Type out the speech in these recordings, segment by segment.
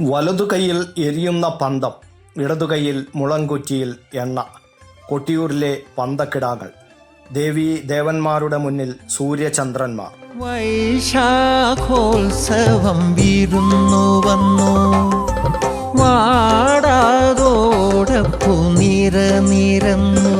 വലതു കൈയിൽ എരിയുന്ന പന്തം ഇടതു കൈയിൽ മുളങ്കുറ്റിയിൽ എണ്ണ. കൊട്ടിയൂരിലെ പന്തക്കിടാങ്ങൾ. ദേവി ദേവന്മാരുടെ മുന്നിൽ സൂര്യചന്ദ്രന്മാർ. വൈശാഖോത്സവം വിരുന്നു വന്നു. വാടാതോടപ്പു നിര നിരന്നു.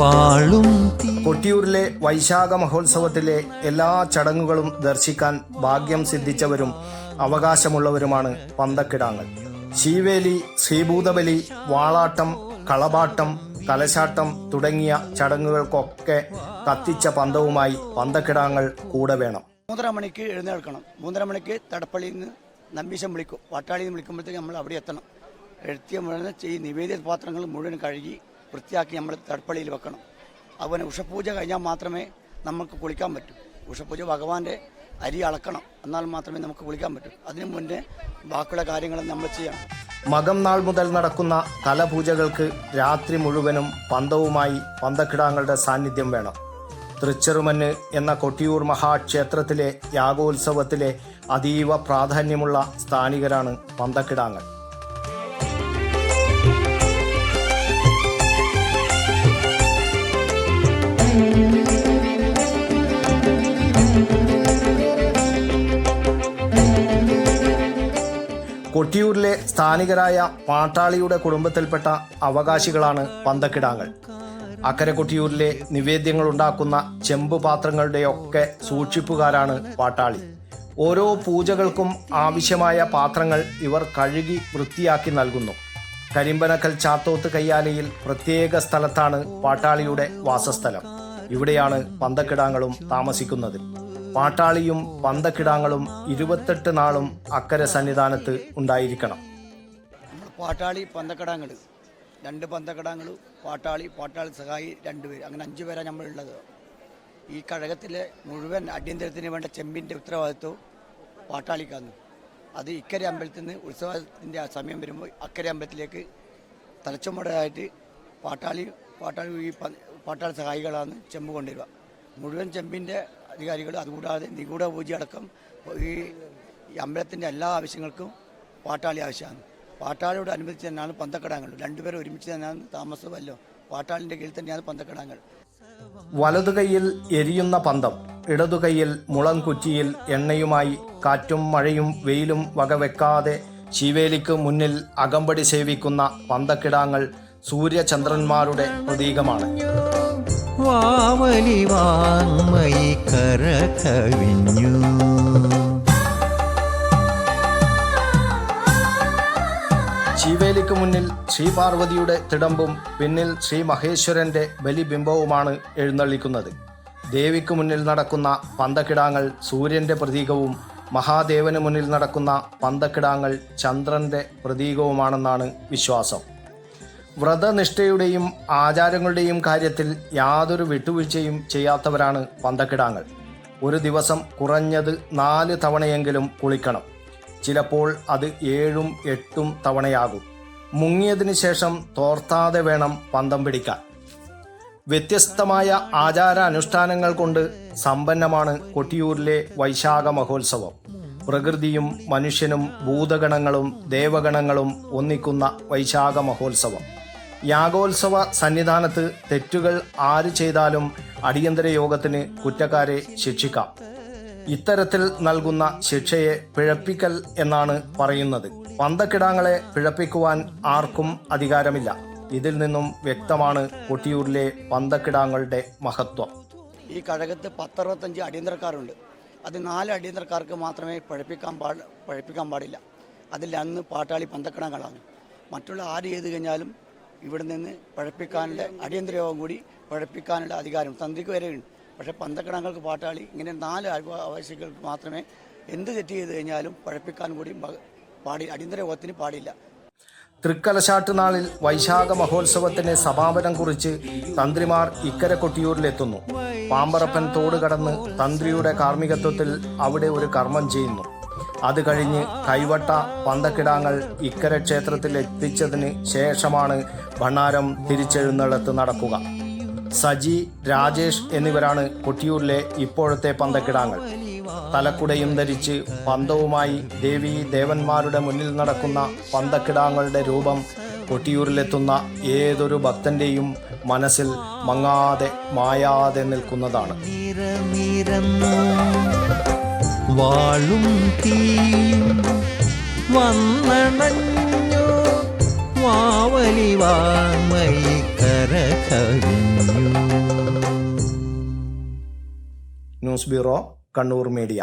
വാളും കൊട്ടിയൂരിലെ വൈശാഖ മഹോത്സവത്തിലെ എല്ലാ ചടങ്ങുകളും ദർശിക്കാൻ ഭാഗ്യം സിദ്ധിച്ചവരും അവകാശമുള്ളവരുമാണ് പന്തക്കിടാങ്ങൾ. ശീവേലി ശ്രീഭൂതബലി വാളാട്ടം കളപാട്ടം കലശാട്ടം തുടങ്ങിയ ചടങ്ങുകൾക്കൊക്കെ കത്തിച്ച പന്തവുമായി പന്തക്കിടാങ്ങൾ കൂടെ വേണം. മൂന്നര മണിക്ക് എഴുന്നേൽക്കണം. മൂന്നര മണിക്ക് തടപ്പള്ളിയിൽ നിന്ന് നമ്പീശം വിളിക്കും. വാട്ടാളിയിൽ നിന്ന് വിളിക്കുമ്പോഴത്തേക്ക് നമ്മൾ അവിടെ എത്തണം. എഴുത്തിയ മുഴുവൻ ഈ നിവേദ്യ പാത്രങ്ങൾ മുഴുവൻ കഴുകി വൃത്തിയാക്കി നമ്മൾ തടപ്പള്ളിയിൽ വെക്കണം. അതുപോലെ ഉഷപൂജ കഴിഞ്ഞാൽ മാത്രമേ നമുക്ക് കുളിക്കാൻ പറ്റൂ. ഉഷപൂജ ഭഗവാന്റെ അരി അളക്കണം. എന്നാൽ മാത്രമേ നമുക്ക് വിളിക്കാൻ പറ്റൂ. അതിനു മുന്നേ ബാക്കിയുള്ള കാര്യങ്ങൾ നമ്മൾ ചെയ്യണം. മകം നാൾ മുതൽ നടക്കുന്ന കലപൂജകൾക്ക് രാത്രി മുഴുവനും പന്തവുമായി പന്തക്കിടാങ്ങളുടെ സാന്നിധ്യം വേണം. തൃച്ചെറുമന്ന് എന്ന കൊട്ടിയൂർ മഹാക്ഷേത്രത്തിലെ യാഗോത്സവത്തിലെ അതീവ പ്രാധാന്യമുള്ള സ്ഥാനികരാണ് പന്തക്കിടാങ്ങൾ. കൊട്ടിയൂരിലെ സ്ഥാനികരായ പാട്ടാളിയുടെ കുടുംബത്തിൽപ്പെട്ട അവകാശികളാണ് പന്തക്കിടാങ്ങൾ അക്കരെ കൊട്ടിയൂരിലെ നിവേദ്യങ്ങൾ ഉണ്ടാക്കുന്ന ചെമ്പ് പാത്രങ്ങളുടെയൊക്കെ സൂക്ഷിപ്പുകാരാണ് പാട്ടാളി. ഓരോ പൂജകൾക്കും ആവശ്യമായ പാത്രങ്ങൾ ഇവർ കഴുകി വൃത്തിയാക്കി നൽകുന്നു. കരിമ്പനക്കൽ ചാത്തോത്ത് കയ്യാലയിൽ പ്രത്യേക സ്ഥലത്താണ് പാട്ടാളിയുടെ വാസസ്ഥലം. ഇവിടെയാണ് പന്തക്കിടാങ്ങളും താമസിക്കുന്നത്. പാട്ടാളിയും പന്തക്കിടാങ്ങളും ഇരുപത്തെട്ട് നാളും അക്കരെ സന്നിധാനത്ത് ഉണ്ടായിരിക്കണം. പാട്ടാളി പന്തക്കിടാങ്ങൾ രണ്ട് പന്തക്കിടാങ്ങൾ പാട്ടാളി പാട്ടാളി സഹായി രണ്ടുപേര് അങ്ങനെ അഞ്ചു പേരാണ് നമ്മളുള്ളത്. ഈ കഴകത്തിലെ മുഴുവൻ അടിയന്തരത്തിന് വേണ്ട ചെമ്പിന്റെ ഉത്തരവാദിത്വം പാട്ടാളിക്കാന്ന് അത് ഇക്കരെ അമ്പലത്തിൽ നിന്ന് ഉത്സവത്തിന്റെ ആ സമയം വരുമ്പോൾ അക്കരെ അമ്പലത്തിലേക്ക് തലച്ചുമടയായിട്ട് പാട്ടാളി പാട്ടാളി ഈ പാട്ടാളി സഹായികളാണ് ചെമ്പ് കൊണ്ടുവരിക. മുഴുവൻ ചെമ്പിന്റെ അധികാരികൾ അതുകൂടാതെ നിഗൂഢ പൂജ അടക്കം ഈ അമ്പലത്തിന്റെ എല്ലാ ആവശ്യങ്ങൾക്കും പാട്ടാളി ആവശ്യമാണ്. പാട്ടാളിയോട് അനുബന്ധിച്ച് തന്നെയാണ് പന്തക്കടാങ്ങൾ രണ്ടുപേരും ഒരുമിച്ച് തന്നെയാണ് താമസമല്ലോ പാട്ടാളിന്റെ കീഴിൽ തന്നെയാണ് പന്തക്കടാങ്ങൾ വലതു കൈയിൽ എരിയുന്ന പന്തം ഇടതു കൈയിൽ മുളം കുറ്റിയിൽ എണ്ണയുമായി കാറ്റും മഴയും വെയിലും വകവെക്കാതെ ശിവേലിക്ക് മുന്നിൽ അകമ്പടി സേവിക്കുന്ന പന്തക്കിടാങ്ങൾ സൂര്യചന്ദ്രന്മാരുടെ പ്രതീകമാണ്. വാവലി വാങ്മയി കര ശിവേലിക്ക് മുന്നിൽ ശ്രീ പാർവതിയുടെ തിടമ്പും പിന്നിൽ ശ്രീ മഹേശ്വരന്റെ ബലിബിംബവുമാണ് എഴുന്നള്ളിക്കുന്നത്. ദേവിക്ക് മുന്നിൽ നടക്കുന്ന പന്തക്കിടാങ്ങൾ സൂര്യന്റെ പ്രതീകവും മഹാദേവന് മുന്നിൽ നടക്കുന്ന പന്തക്കിടാങ്ങൾ ചന്ദ്രന്റെ പ്രതീകവുമാണെന്നാണ് വിശ്വാസം. വ്രതനിഷ്ഠയുടെയും ആചാരങ്ങളുടെയും കാര്യത്തിൽ യാതൊരു വിട്ടുവീഴ്ചയും ചെയ്യാത്തവരാണ് പന്തക്കിടാങ്ങൾ. ഒരു ദിവസം കുറഞ്ഞത് നാല് തവണയെങ്കിലും കുളിക്കണം. ചിലപ്പോൾ അത് ഏഴും എട്ടും തവണയാകും. മുങ്ങിയതിന് ശേഷം തോർത്താതെ വേണം പന്തം പിടിക്കാൻ. വ്യത്യസ്തമായ ആചാര അനുഷ്ഠാനങ്ങൾ കൊണ്ട് സമ്പന്നമാണ് കൊട്ടിയൂരിലെ വൈശാഖ മഹോത്സവം. പ്രകൃതിയും മനുഷ്യനും ഭൂതഗണങ്ങളും ദേവഗണങ്ങളും ഒന്നിക്കുന്ന വൈശാഖ മഹോത്സവം. യാഗോത്സവ സന്നിധാനത്ത് തെറ്റുകൾ ആര് ചെയ്താലും അടിയന്തര യോഗത്തിന് കുറ്റക്കാരെ ശിക്ഷിക്കാം. ഇത്തരത്തിൽ നൽകുന്ന ശിക്ഷയെ പിഴപ്പിക്കൽ എന്നാണ് പറയുന്നത്. പന്തക്കിടാങ്ങളെ പിഴപ്പിക്കുവാൻ ആർക്കും അധികാരമില്ല. ഇതിൽ നിന്നും വ്യക്തമാണ് കൊട്ടിയൂരിലെ പന്തക്കിടാങ്ങളുടെ മഹത്വം. ഈ കഴകത്ത് പത്തറുപത്തഞ്ച് അടിയന്തരക്കാരുണ്ട്. അത് നാല് അടിയന്തരക്കാർക്ക് മാത്രമേ പഴപ്പിക്കാൻ പാ പഴപ്പിക്കാൻ പാടില്ല. അതിൽ അന്ന് പാട്ടാളി പന്തക്കിടാങ്ങളാണ്. മറ്റുള്ള ആര് ചെയ്ത് കഴിഞ്ഞാലും ഇവിടെ നിന്ന് പഴപ്പിക്കാനുള്ള അടിയന്തര യോഗം കൂടി പഴപ്പിക്കാനുള്ള അധികാരം തന്ത്രിക്ക് വരെയുണ്ട് പക്ഷേ പന്തക്കടങ്ങൾക്ക് പാട്ടാളി ഇങ്ങനെ നാല് ആവശ്യങ്ങൾക്ക് മാത്രമേ എന്ത് തെറ്റ് ചെയ്ത് കഴിഞ്ഞാലും പഴപ്പിക്കാൻ കൂടി പാടി അടിയന്തര യോഗത്തിന് പാടില്ല. തൃക്കലശാട്ട് നാളിൽ വൈശാഖ മഹോത്സവത്തിന്റെ സമാപനം കുറിച്ച് തന്ത്രിമാർ ഇക്കരെ കൊട്ടിയൂരിലെത്തുന്നു. പാമ്പറപ്പൻ തോട് കടന്ന് തന്ത്രിയുടെ കാർമ്മികത്വത്തിൽ അവിടെ ഒരു കർമ്മം ചെയ്യുന്നു. അത് കഴിഞ്ഞ് കൈവട്ട പന്തക്കിടാങ്ങൾ ഇക്കര ക്ഷേത്രത്തിൽ എത്തിച്ചതിന് ശേഷമാണ് ഭണ്ണാരം തിരിച്ചെഴുന്നള്ളത്ത് നടക്കുക. സജി രാജേഷ് എന്നിവരാണ് കൊട്ടിയൂരിലെ ഇപ്പോഴത്തെ പന്തക്കിടാങ്ങൾ. തലക്കുടയും ധരിച്ച് പന്തവുമായി ദേവി ദേവന്മാരുടെ മുന്നിൽ നടക്കുന്ന പന്തക്കിടാങ്ങളുടെ രൂപം കൊട്ടിയൂരിലെത്തുന്ന ഏതൊരു ഭക്തന്റെയും മനസ്സിൽ മങ്ങാതെ മായാതെ നിൽക്കുന്നതാണ്. വാളും തീയും വന്നണഞ്ഞു വാവലി വാമയി കരകവിഞ്ഞു. News bureau Kannur media.